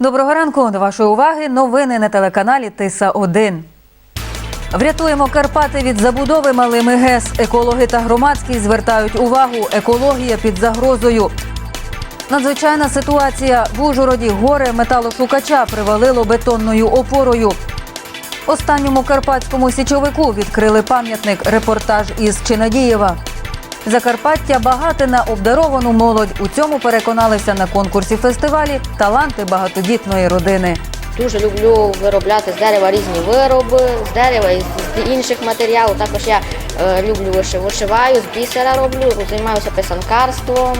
Доброго ранку. До вашої уваги новини на телеканалі Тиса 1 Врятуємо Карпати від забудови малими ГЕС. Екологи та громадськість звертають увагу. Екологія під загрозою. Надзвичайна ситуація в Ужгороді горе металошукача привалило бетонною опорою. Останньому карпатському січовику відкрили пам'ятник репортаж із Чинадієва. Закарпаття багате на обдаровану молодь. У цьому переконалися на конкурсі фестивалі таланти багатодітної родини. Дуже люблю виробляти з дерева різні вироби, з дерева і з інших матеріалів. Також я е, люблю виши- вишиваю, з бісера роблю, займаюся писанкарством.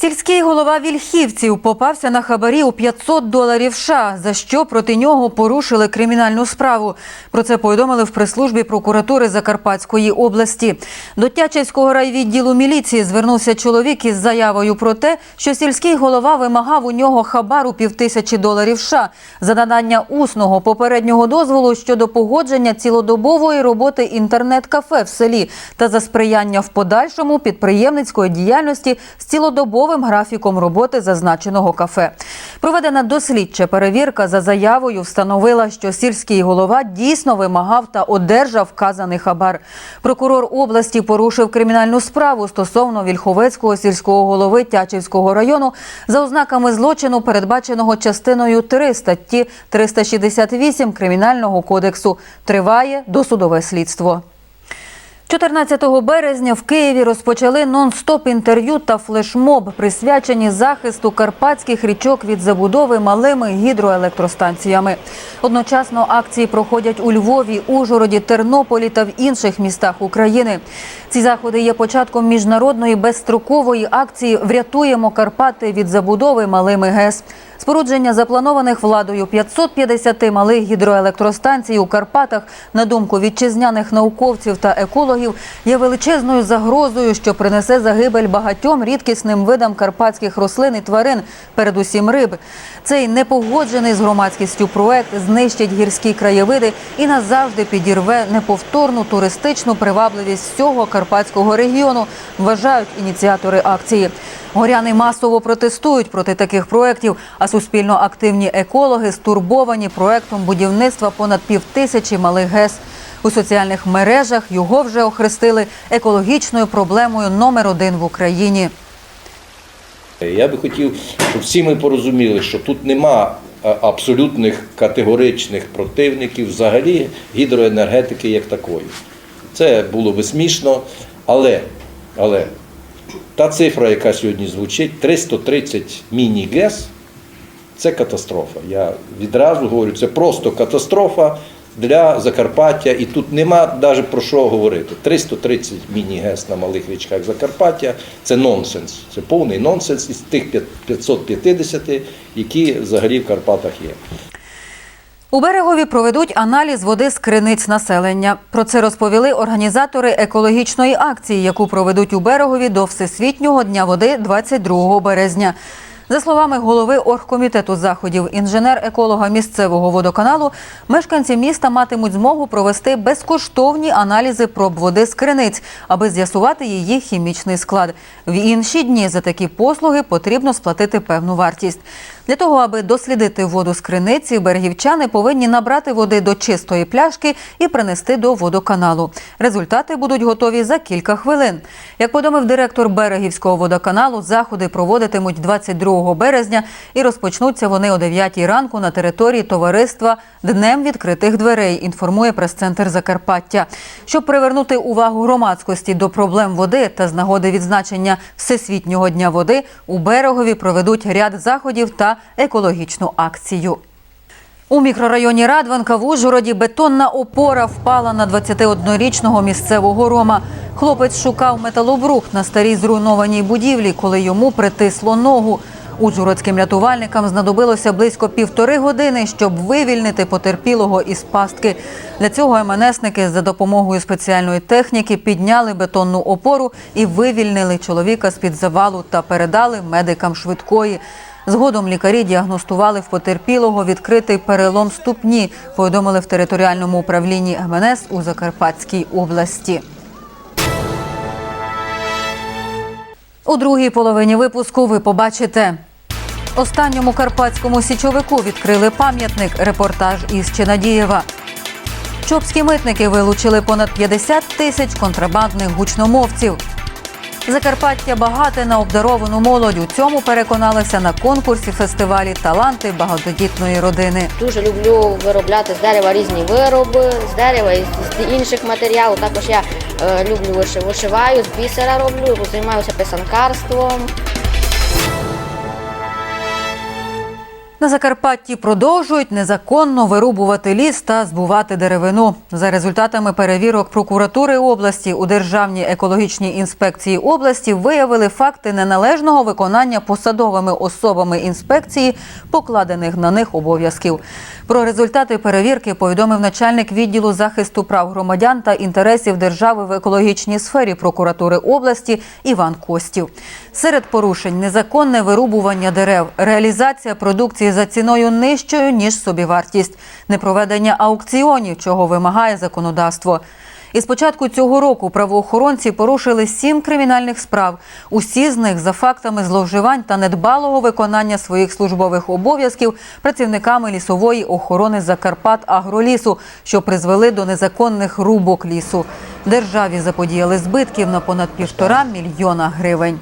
Сільський голова Вільхівців попався на хабарі у 500 доларів США, за що проти нього порушили кримінальну справу. Про це повідомили в прес-службі прокуратури Закарпатської області. До Тячівського райвідділу міліції звернувся чоловік із заявою про те, що сільський голова вимагав у нього хабар у півтисячі доларів США за надання усного попереднього дозволу щодо погодження цілодобової роботи інтернет-кафе в селі та за сприяння в подальшому підприємницької діяльності з цілодобовим графіком роботи зазначеного кафе. Проведена дослідча перевірка за заявою встановила, що сільський голова дійсно вимагав та одержав вказаний хабар. Прокурор області порушив кримінальну справу стосовно Вільховецького сільського голови Тячівського району за ознаками злочину, передбаченого частиною 3 статті 368 Кримінального кодексу. Триває досудове слідство. 14 березня в Києві розпочали нон-стоп інтерв'ю та флешмоб, присвячені захисту карпатських річок від забудови малими гідроелектростанціями. Одночасно акції проходять у Львові, Ужгороді, Тернополі та в інших містах України. Ці заходи є початком міжнародної безстрокової акції Врятуємо Карпати від забудови малими ГЕС. Спорудження запланованих владою 550 малих гідроелектростанцій у Карпатах, на думку вітчизняних науковців та екологів, є величезною загрозою, що принесе загибель багатьом рідкісним видам карпатських рослин і тварин, передусім риб. Цей непогоджений з громадськістю проект знищить гірські краєвиди і назавжди підірве неповторну туристичну привабливість всього карпатського регіону, вважають ініціатори акції. Горяни масово протестують проти таких проєктів, а суспільно активні екологи стурбовані проектом будівництва понад півтисячі малих ГЕС. У соціальних мережах його вже охрестили екологічною проблемою номер один в Україні. Я би хотів, щоб всі ми порозуміли, що тут нема е, абсолютних категоричних противників взагалі гідроенергетики як такої. Це було би смішно, але, але та цифра, яка сьогодні звучить, 330 міні-ГЕС, це катастрофа. Я відразу говорю, це просто катастрофа для Закарпаття, і тут нема навіть про що говорити. 330 міні-ГЕС на малих річках Закарпаття це нонсенс. Це повний нонсенс із тих 550, які взагалі в Карпатах є. У берегові проведуть аналіз води з криниць населення. Про це розповіли організатори екологічної акції, яку проведуть у берегові до Всесвітнього дня води 22 березня. За словами голови оргкомітету заходів, інженер-еколога місцевого водоканалу, мешканці міста матимуть змогу провести безкоштовні аналізи проб води з криниць, аби з'ясувати її хімічний склад. В інші дні за такі послуги потрібно сплатити певну вартість. Для того, аби дослідити воду з криниці, берегівчани повинні набрати води до чистої пляшки і принести до водоканалу. Результати будуть готові за кілька хвилин. Як повідомив директор берегівського водоканалу, заходи проводитимуть 22 березня і розпочнуться вони о 9 ранку на території товариства Днем відкритих дверей. Інформує прес-центр Закарпаття. Щоб привернути увагу громадськості до проблем води та з нагоди відзначення Всесвітнього дня води у берегові проведуть ряд заходів та екологічну акцію. У мікрорайоні Радванка в Ужгороді бетонна опора впала на 21-річного місцевого рома. Хлопець шукав металобрухт на старій зруйнованій будівлі, коли йому притисло ногу. Ужгородським рятувальникам знадобилося близько півтори години, щоб вивільнити потерпілого із пастки. Для цього МНСники за допомогою спеціальної техніки підняли бетонну опору і вивільнили чоловіка з-під завалу та передали медикам швидкої. Згодом лікарі діагностували в потерпілого відкритий перелом ступні, повідомили в територіальному управлінні МНС у Закарпатській області. У другій половині випуску ви побачите. Останньому карпатському січовику відкрили пам'ятник. Репортаж із Чинадієва. Чопські митники вилучили понад 50 тисяч контрабандних гучномовців. Закарпаття багате на обдаровану молодь. У цьому переконалися на конкурсі фестивалі Таланти багатодітної родини. Дуже люблю виробляти з дерева різні вироби, з дерева і з інших матеріалів. Також я е, люблю виши- вишиваю, з бісера роблю, займаюся писанкарством. На Закарпатті продовжують незаконно вирубувати ліс та збувати деревину. За результатами перевірок прокуратури області у Державній екологічній інспекції області виявили факти неналежного виконання посадовими особами інспекції покладених на них обов'язків. Про результати перевірки повідомив начальник відділу захисту прав громадян та інтересів держави в екологічній сфері прокуратури області Іван Костів. Серед порушень незаконне вирубування дерев, реалізація продукції за ціною нижчою ніж собівартість, непроведення аукціонів, чого вимагає законодавство. І з початку цього року правоохоронці порушили сім кримінальних справ. Усі з них за фактами зловживань та недбалого виконання своїх службових обов'язків працівниками лісової охорони Закарпат Агролісу, що призвели до незаконних рубок лісу. Державі заподіяли збитків на понад півтора мільйона гривень.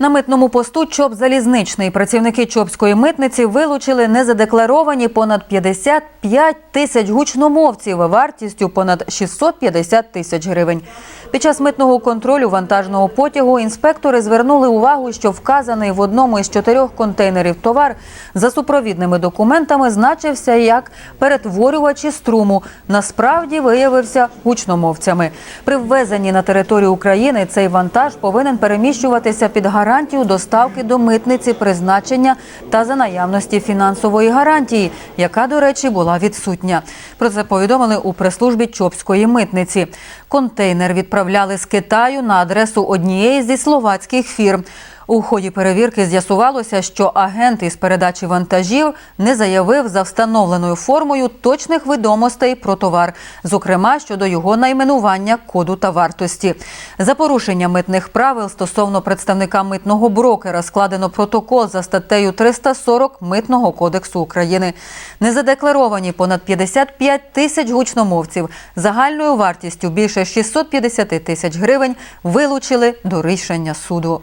На митному посту ЧОП «Залізничний» працівники ЧОПської митниці вилучили незадекларовані понад 55 тисяч гучномовців вартістю понад 650 тисяч гривень. Під час митного контролю вантажного потягу інспектори звернули увагу, що вказаний в одному із чотирьох контейнерів товар за супровідними документами значився як перетворювачі струму. Насправді виявився гучномовцями. При ввезенні на територію України цей вантаж повинен переміщуватися під гарантію доставки до митниці призначення та за наявності фінансової гарантії, яка, до речі, була відсутня. Про це повідомили у прес-службі Чопської митниці. Контейнер відправляли з Китаю на адресу однієї зі словацьких фірм. У ході перевірки з'ясувалося, що агент із передачі вантажів не заявив за встановленою формою точних відомостей про товар, зокрема щодо його найменування, коду та вартості. За порушення митних правил стосовно представника митного брокера складено протокол за статтею 340 Митного кодексу України. Незадекларовані понад 55 тисяч гучномовців загальною вартістю більше 650 тисяч гривень вилучили до рішення суду.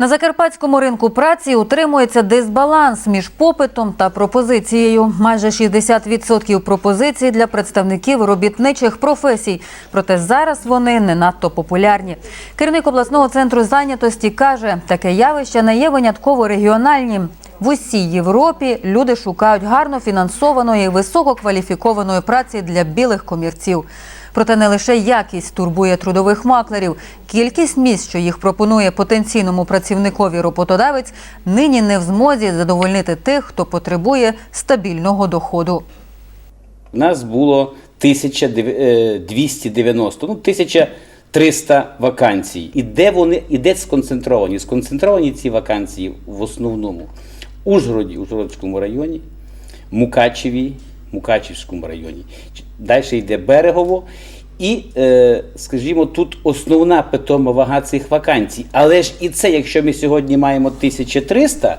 На закарпатському ринку праці утримується дисбаланс між попитом та пропозицією. Майже 60% пропозицій для представників робітничих професій. Проте зараз вони не надто популярні. Керівник обласного центру зайнятості каже, таке явище не є винятково регіональним. В усій Європі люди шукають гарно фінансованої, висококваліфікованої праці для білих комірців. Проте не лише якість турбує трудових маклерів. Кількість місць, що їх пропонує потенційному працівникові роботодавець, нині не в змозі задовольнити тих, хто потребує стабільного доходу. У нас було 1290, ну 1300 вакансій. І де вони, і де сконцентровані? Сконцентровані ці вакансії в основному Ужгороді, Ужгородському районі, Мукачеві, Мукачівському районі. Далі йде Берегово. І, е, скажімо, тут основна питома вага цих вакансій. Але ж і це, якщо ми сьогодні маємо 1300,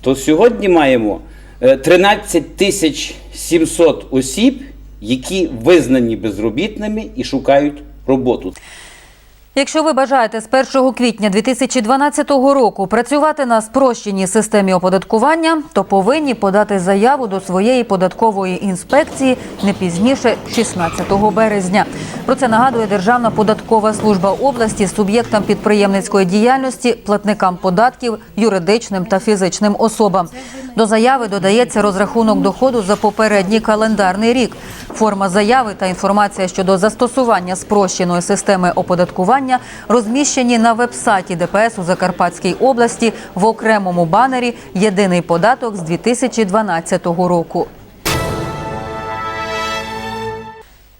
то сьогодні маємо е, 13 тисяч 700 осіб, які визнані безробітними і шукають роботу. Якщо ви бажаєте з 1 квітня 2012 року працювати на спрощеній системі оподаткування, то повинні подати заяву до своєї податкової інспекції не пізніше 16 березня. Про це нагадує Державна податкова служба області суб'єктам підприємницької діяльності, платникам податків, юридичним та фізичним особам. До заяви додається розрахунок доходу за попередній календарний рік. Форма заяви та інформація щодо застосування спрощеної системи оподаткування розміщені на вебсайті ДПС у Закарпатській області в окремому банері Єдиний податок з 2012 року.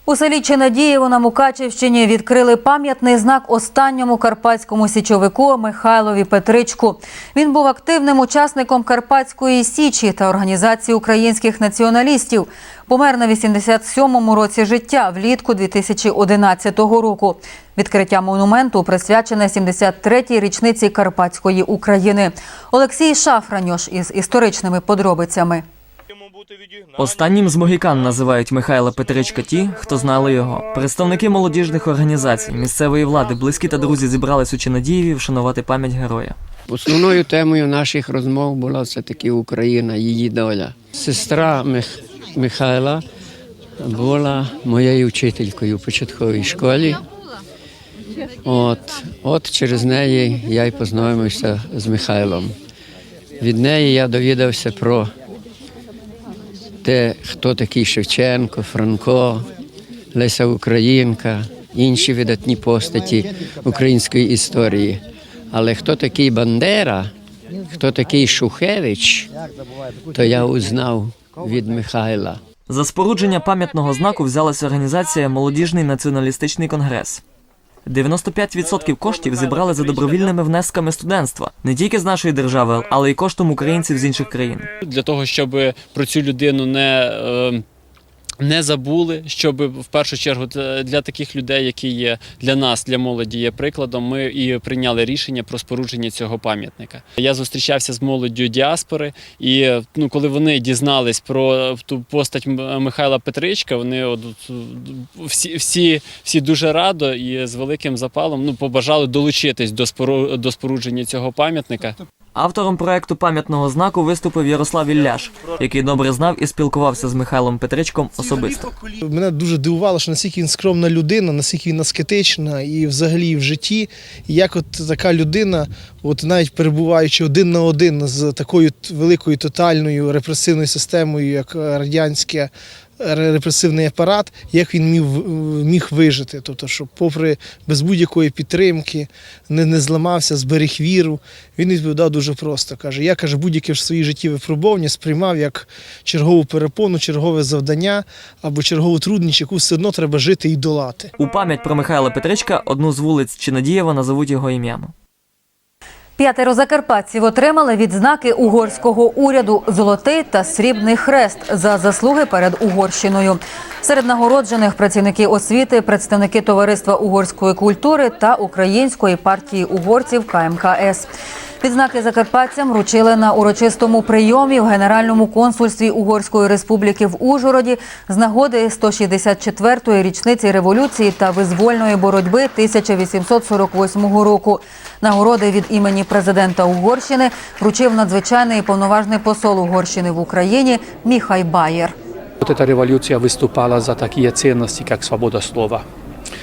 У селі Чинадієво на Мукачівщині відкрили пам'ятний знак останньому карпатському січовику Михайлові Петричку. Він був активним учасником Карпатської січі та організації українських націоналістів. Помер на 87-му році життя влітку 2011 року. Відкриття монументу присвячене 73-й річниці Карпатської України. Олексій Шафраньош із історичними подробицями. Останнім з могікан називають Михайла Петричка ті, хто знали його. Представники молодіжних організацій, місцевої влади, близькі та друзі зібрались у Чинадієві вшанувати пам'ять героя. Основною темою наших розмов була все-таки Україна, її доля. Сестра Мих... Михайла була моєю вчителькою в початковій школі. От, от через неї я й познайомився з Михайлом. Від неї я довідався про те, хто такий Шевченко, Франко, Леся Українка, інші видатні постаті української історії. Але хто такий Бандера, хто такий Шухевич, то я узнав від Михайла. За спорудження пам'ятного знаку взялася організація Молодіжний націоналістичний конгрес. 95% коштів зібрали за добровільними внесками студентства не тільки з нашої держави, але й коштом українців з інших країн. для того, щоб про цю людину не, е, не забули, щоб в першу чергу для для таких людей, які є для нас, для молоді, є прикладом, ми і прийняли рішення про спорудження цього пам'ятника. Я зустрічався з молоддю діаспори, і ну, коли вони дізнались про ту постать Михайла Петричка, вони от, всі, всі, всі дуже радо і з великим запалом ну, побажали долучитись до, спору, до спорудження цього пам'ятника. Автором проекту пам'ятного знаку виступив Ярослав Ілляш, який добре знав і спілкувався з Михайлом Петричком особисто. Мене дуже дивувало, що наскільки він скромна людина, наскільки він аскетична і взагалі в житті. Як от така людина, от навіть перебуваючи один на один з такою великою тотальною репресивною системою, як е, радянське репресивний апарат, як він міг, міг вижити. Тобто, що попри без будь-якої підтримки не, не зламався, зберіг віру. Він відповідав дуже просто. Каже: я каже, будь-яке в своїй житті випробування сприймав як чергову перепону, чергове завдання або чергову трудність, яку все одно треба жити і долати. У пам'ять про Михайла Петричка одну з вулиць Чинадієва назовуть його ім'ям. П'ятеро закарпатців отримали відзнаки угорського уряду Золотий та Срібний хрест за заслуги перед Угорщиною. Серед нагороджених працівники освіти, представники товариства угорської культури та Української партії угорців КМКС. Відзнаки закарпатцям вручили на урочистому прийомі в Генеральному консульстві Угорської республіки в Ужгороді з нагоди 164-ї річниці революції та визвольної боротьби 1848 року. Нагороди від імені президента Угорщини вручив надзвичайний повноважний посол Угорщини в Україні Міхай Баєр. Эта революция выступала за такие ценности, как свобода слова,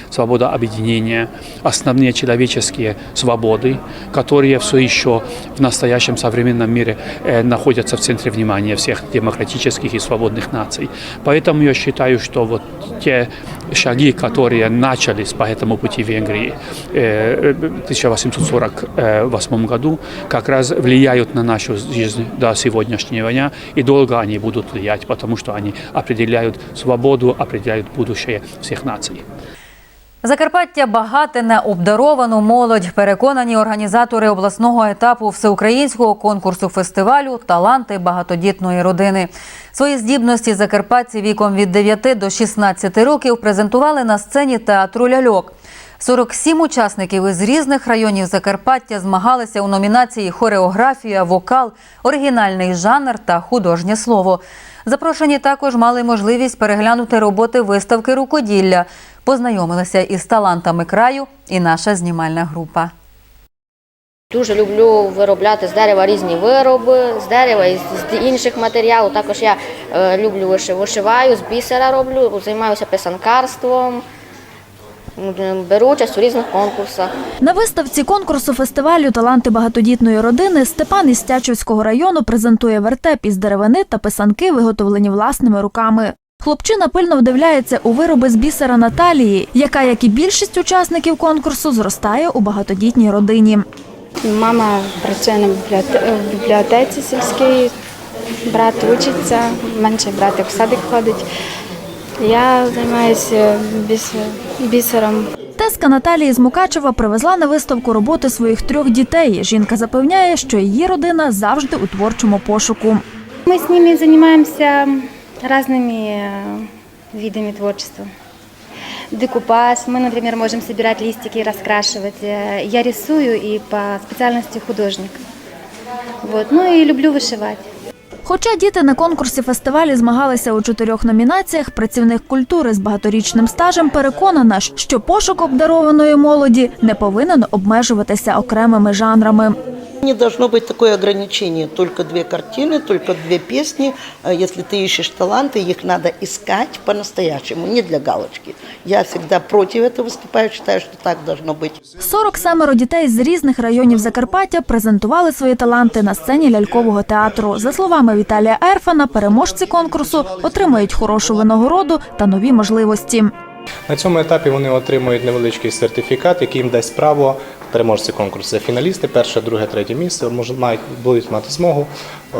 свобода объединения, основные человеческие свободы, которые все еще в настоящем современном мире э, находятся в центре внимания всех демократических и свободных наций. Поэтому я считаю, что вот те шаги, которые начались по этому пути в Венгрии э, в 1848 году, как раз влияют на нашу жизнь до сегодняшнего дня, и долго они будут влиять, потому что они определяют свободу, определяют будущее всех наций. Закарпаття багате на обдаровану молодь. Переконані організатори обласного етапу всеукраїнського конкурсу фестивалю Таланти багатодітної родини. Свої здібності закарпатці віком від 9 до 16 років презентували на сцені театру ляльок. 47 учасників із різних районів Закарпаття змагалися у номінації Хореографія, вокал, оригінальний жанр та художнє слово. Запрошені також мали можливість переглянути роботи виставки рукоділля. Познайомилися із талантами краю і наша знімальна група. Дуже люблю виробляти з дерева різні вироби, з дерева і з інших матеріалів. Також я е, люблю виши- вишиваю, з бісера роблю, займаюся писанкарством, беру участь у різних конкурсах. На виставці конкурсу фестивалю Таланти багатодітної родини Степан із Тячівського району презентує вертеп із деревини та писанки, виготовлені власними руками. Хлопчина пильно вдивляється у вироби з бісера Наталії, яка, як і більшість учасників конкурсу, зростає у багатодітній родині. Мама працює на бібліоте- бібліотеці сільській, брат учиться, менший братик в садик ходить. Я займаюся біс... бісером. Теска Наталії з Мукачева привезла на виставку роботи своїх трьох дітей. Жінка запевняє, що її родина завжди у творчому пошуку. Мы с ними занимаемся разными э, видами творчества. Декупаж. Мы, например, можем собирать листики и раскрашивать. Э, Я рисую и по специальности художник. Вот. Ну и люблю вышивать. Хоча діти на конкурсі фестивалі змагалися у чотирьох номінаціях, працівник культури з багаторічним стажем переконана, що пошук обдарованої молоді не повинен обмежуватися окремими жанрами. Не должно быть такое ограничение. Только две картины, только две песни. А Если ты ищешь таланты, их надо искать по-настоящему, не для галочки. Я всегда против этого выступаю, считаю, что так должно быть. 47 дітей з різних районів Закарпаття презентували свої таланти на сцені лялькового театру. За словами Віталія Ерфана, переможці конкурсу отримають хорошу винагороду та нові можливості. На цьому етапі вони отримують невеличкий сертифікат, який їм дасть право переможці конкурсу. Це фіналісти, перше, друге, третє місце мають будуть мати змогу е,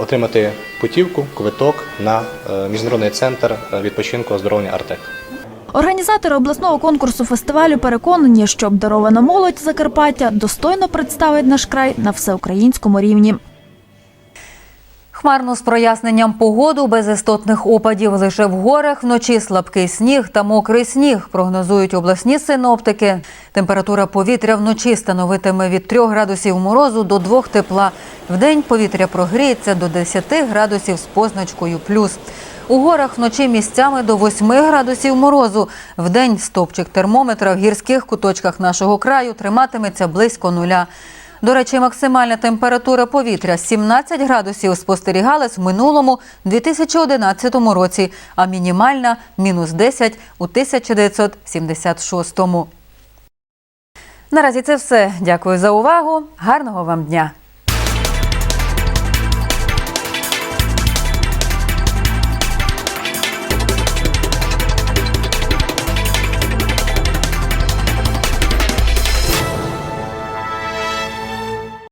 отримати путівку, квиток на е, міжнародний центр відпочинку оздоровлення Артек. Організатори обласного конкурсу фестивалю переконані, що обдарована молодь Закарпаття достойно представить наш край на всеукраїнському рівні. Хмарно з проясненням погоду, без істотних опадів. Лише в горах вночі слабкий сніг та мокрий сніг, прогнозують обласні синоптики. Температура повітря вночі становитиме від 3 градусів морозу до 2 тепла. Вдень повітря прогріється до 10 градусів з позначкою плюс. У горах вночі місцями до 8 градусів морозу. Вдень стопчик термометра в гірських куточках нашого краю триматиметься близько нуля. До речі, максимальна температура повітря 17 градусів спостерігалась в минулому 2011 році, а мінімальна мінус 10 у 1976. Наразі це все. Дякую за увагу. Гарного вам дня!